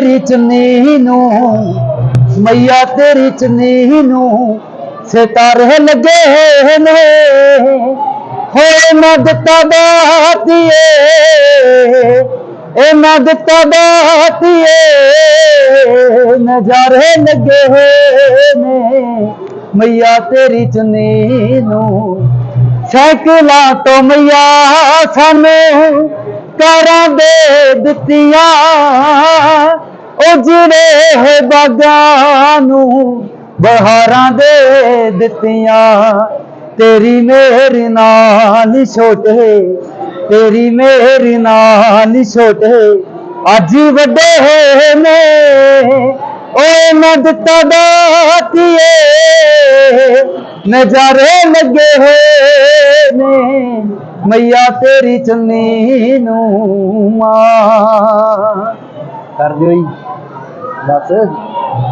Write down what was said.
ਤੇਰੀ ਚੁੰਨੀ ਨੂੰ, ਮਈਆ ਤੇਰੀ ਚੁੰਨੀ ਨੂੰ ਸਿਤਾਰੇ ਲੱਗੇ ਨੇ। ਹੋਏ ਮਦਤਾ ਦਾਤੀਏ, ਇਹ ਦਿੱਤਾ ਦਾਤੀਏ ਨਜ਼ਾਰੇ ਲੱਗੇ ਨੇ। ਮਈਆ ਤੇਰੀ ਚੁੰਨੀ ਨੂੰ ਸਾਈਕਲਾਂ ਤੋਂ ਮਈਆ ਸਾਨੂੰ ਕਰਾਂ ਦੇ ਦਿੱਤੀਆਂ ਉਹ ਜਿਹੜੇ ਬਾਗਾਂ ਨੂੰ ਬਹਾਰਾਂ ਦੇ ਦਿੱਤੀਆਂ। ਤੇਰੀ ਮੇਰੀ ਨਾਲ ਛੋਟੇ, ਤੇਰੀ ਮੇਰੀ ਨਾਲ ਛੋਟੇ। ਅੱਜ ਹੀ ਵੱਡੇ ਹੋਏ ਨੇ, ਓਏ ਮਦਤਾ ਦਾਤੀਏ ਨਜ਼ਾਰੇ ਲੱਗੇ ਹੋਏ ਨੇ, ਮਈਆ ਤੇਰੀ ਚੰਨੀ ਨੂੰ ਮਾਂ। ਕਰ ਦਿਓ ਜੀ। that's it.